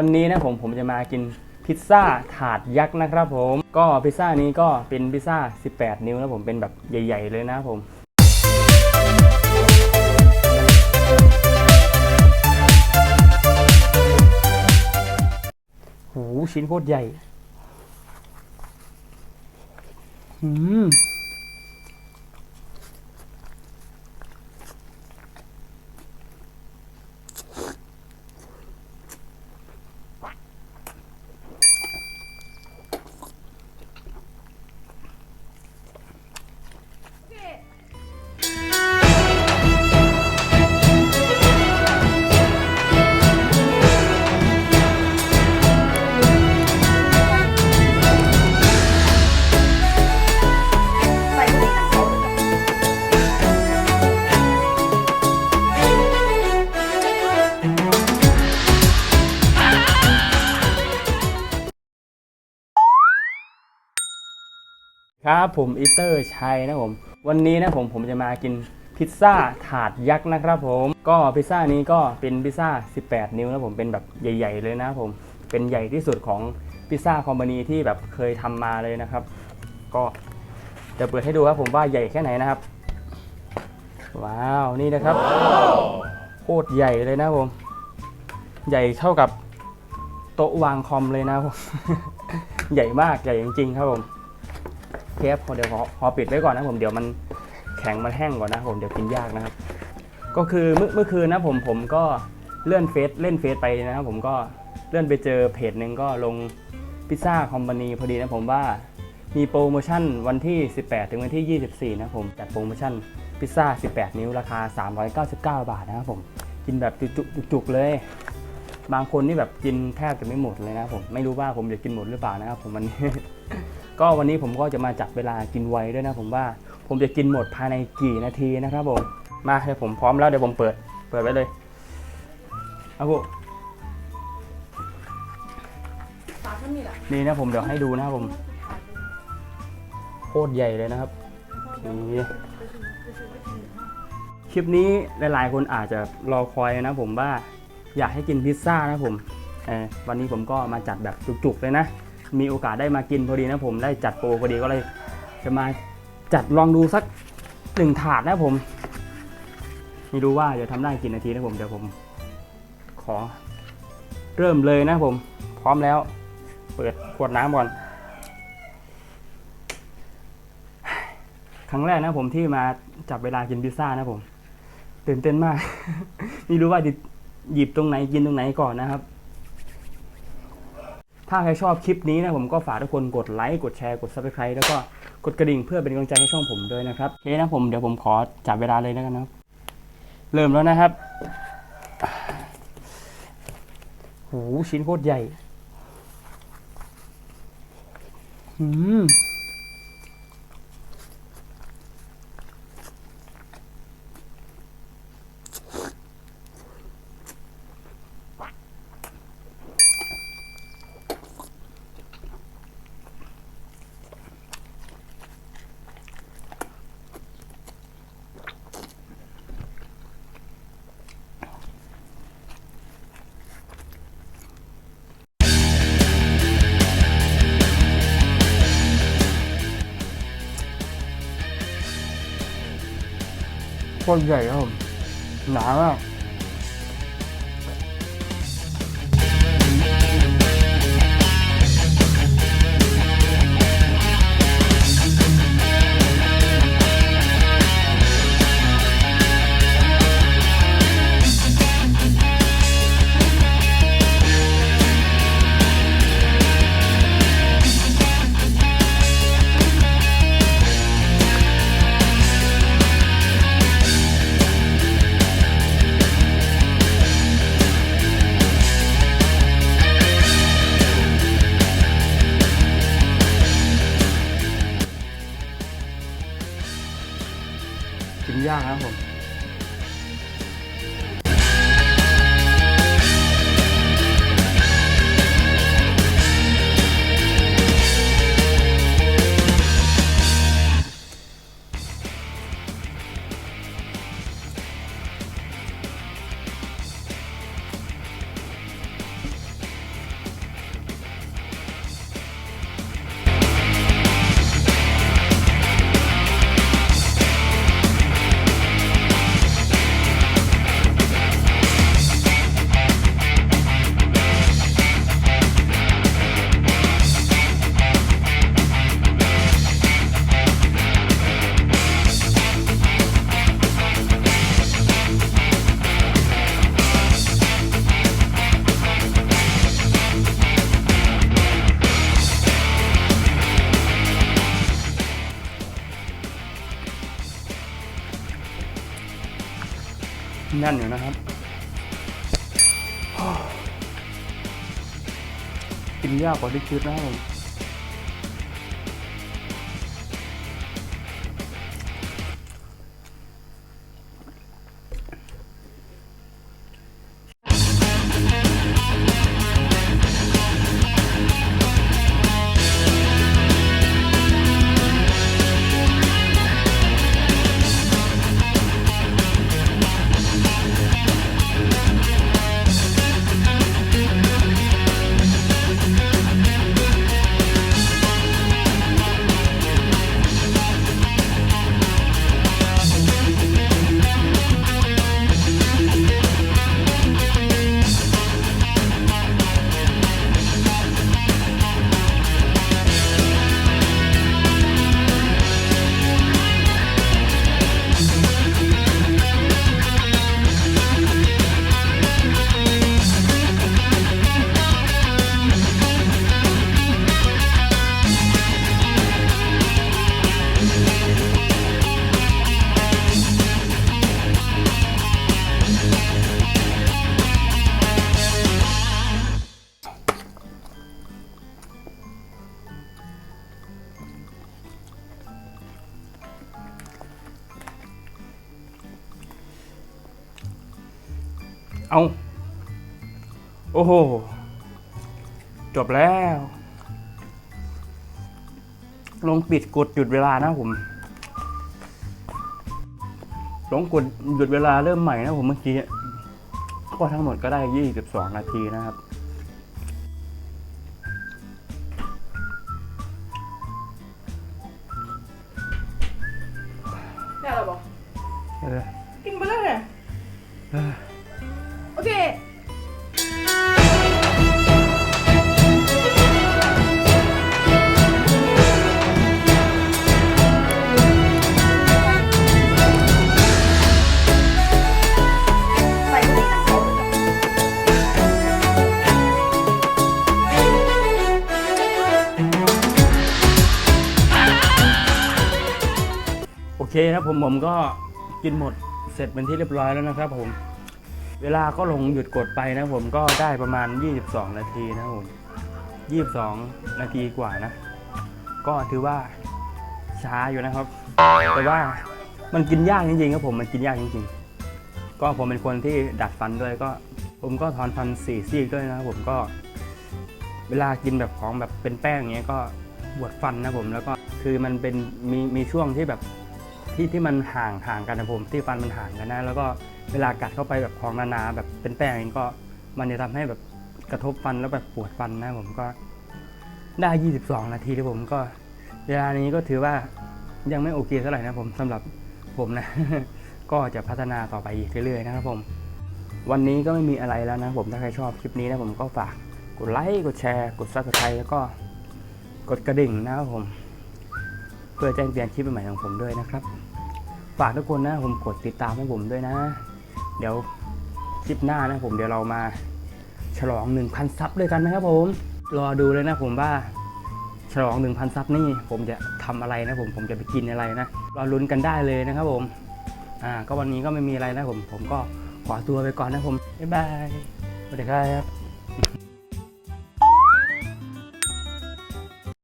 วันนี้นะผมผมจะมากินพิซซ่าถาดยักษ์นะครับผม ก็พิซซ่านี้ก็เป็นพิซซ่า 18 นิ้วนะผมเป็นแบบใหญ่ ๆ เลยนะผมหูชิ้นโคตรใหญ่ อืม ครับผมอีเตอร์ชัยนะผม วันนี้นะผมผมจะมากินพิซซ่าถาดยักษ์นะครับผม ก็พิซซ่านี้ก็เป็นพิซซ่า 18 นิ้วนะผมเป็นแบบใหญ่ ๆ เลยนะผม เป็นใหญ่ที่สุดของพิซซ่าคอมพานีที่แบบเคยทำมาเลยนะครับ ก็เดี๋ยวเปิดให้ดูครับผมว่าใหญ่แค่ไหนนะครับ ว้าวนี่นะครับ โคตรใหญ่เลยนะผม ใหญ่เท่ากับโต๊ะวางคอมเลยนะผม ใหญ่มากใหญ่จริงๆ ครับผม เทปเดี๋ยวขอขอปิดไว้ก่อนนะผมเดี๋ยวมันแข็งมันแห้งก่อนนะผมเดี๋ยวกินยากนะครับ ก็คือเมื่อเมื่อคืนนะผมผมก็เลื่อนเฟซเล่นเฟซไปนะครับผมก็เลื่อนไปเจอเพจหนึ่งก็ลงพิซซ่าคอมพานีพอดีนะผมว่ามีโปรโมชั่นวันที่ 18 ถึงวันที่ 24 นะผมจัดโปรโมชั่นพิซซ่า 18 นิ้วราคา 399 บาทนะครับผมกินแบบจุกๆจุกๆเลย บางคนนี่แบบกินแทบจะไม่หมดเลยนะผมไม่รู้ว่าผมจะกินหมดหรือเปล่านะครับผมวันนี้ ก็วันนี้ผมก็จะมาจับเวลากินไวด้วยนะผมว่าผมจะกินหมดภายในกี่นาทีนะครับผมมาเดี๋ยวผมพร้อมแล้วเดี๋ยวผมเปิด เปิดไว้เลยเอาพวกปากมันมีแหละนี่นะผมเดี๋ยวให้ดูนะครับผมโคตรใหญ่เลยนะครับนี่คลิปนี้หลายๆ คนอาจจะรอคอยนะผมว่าอยากให้กินพิซซ่านะผมวันนี้ผมก็มาจัดแบบจุกๆเลยนะ มีโอกาสได้มากินพอดีนะผมได้จัดโปรพอดีก็เลย จะมาจัดลองดูสักหนึ่งถาดนะผมไม่รู้ว่าจะทำได้กี่นาทีนะผมเดี๋ยวผม ขอ เริ่มเลยนะผม พร้อมแล้ว เปิดขวดน้ำก่อนครั้งแรกนะผมที่มาจับเวลากินพิซซ่านะผมตื่นเต้นมาก ไม่รู้ว่าจะหยิบตรงไหนกินตรงไหนก่อนนะครับ ถ้าใครชอบคลิปนี้นะผมก็ฝากทุกคนกดไลค์กดแชร์กด subscribe แล้วก็กดกระดิ่งเพื่อเป็นกำลังใจให้ช่องผมด้วยนะครับโอเคนะผมเดี๋ยวผมขอจับเวลาเลยแล้วกันนะครับเริ่มแล้วนะครับหูชิ้นโคตรใหญ่อืม โคตรใหญ่ค แน่นอยู่นะครับ กินยากกว่าที่คิดนะครับผม เอาโอ้โห จบแล้ว ลงปิดกดหยุดเวลานะผม ลงกดหยุดเวลาเริ่มใหม่นะผมเมื่อกี้ ก็ทั้งหมดก็ได้ 22 นาทีนะครับ เคครับผมผมก็กินหมดเสร็จเป็นที่เรียบร้อยแล้วนะครับผม เวลาก็ลงหยุดกดไปนะผมก็ได้ประมาณ 22 นาทีนะครับผม 22 นาทีกว่านะ ก็ถือว่าช้าอยู่นะครับ แต่ว่ามันกินยากจริงๆครับผมมันกินยากจริงๆ ก็ผมเป็นคนที่ดัดฟันด้วยก็ ผมก็ถอนฟันสี่ซี่ด้วยนะครับผมก็ เวลากินแบบของแบบเป็นแป้งอย่างเงี้ยก็ปวดฟันนะผมแล้วก็คือมันเป็นมีมีช่วงที่แบบ ที่ที่มันห่างห่างกันนะผมที่ฟันมันห่างกันนะแล้วก็เวลากัดเข้าไปแบบของหนาแบบเป็นแป้งองก็มันจะทำให้แบบกระทบฟันแล้วแบบปวดฟันนะผมก็ได้ 22 นาทีที่ผมก็เวลานี้ก็ถือว่ายังไม่โอเคเท่าไหร่นะผมสำหรับผมนะ ก็จะพัฒนาต่อไปอีกเรื่อยๆนะครับผม วันนี้ก็ไม่มีอะไรแล้วนะผมถ้าใครชอบคลิปนี้นะผมก็ฝากกดไลค์กดแชร์กดซับสไครต์แล้วก็กดกระดิ่งนะครับผม เพื่อแจ้งเตือนคลิปใหม่ของผมด้วยนะครับ ฝากทุกคนนะผมกดติดตามให้ผมด้วยนะ เดี๋ยวคลิปหน้านะผมเดี๋ยวเรามาฉลอง 1,000 ซับด้วยกันนะครับผม รอดูเลยนะผมว่าฉลอง 1,000 ซับนี่ผมจะทำอะไรนะผมผมจะไปกินอะไรนะรอลุ้นกันได้เลยนะครับผมอ่าก็วันนี้ก็ไม่มีอะไรนะผม ผมก็ขอตัวไปก่อนนะผมบ๊ายบายสวัสดีครับ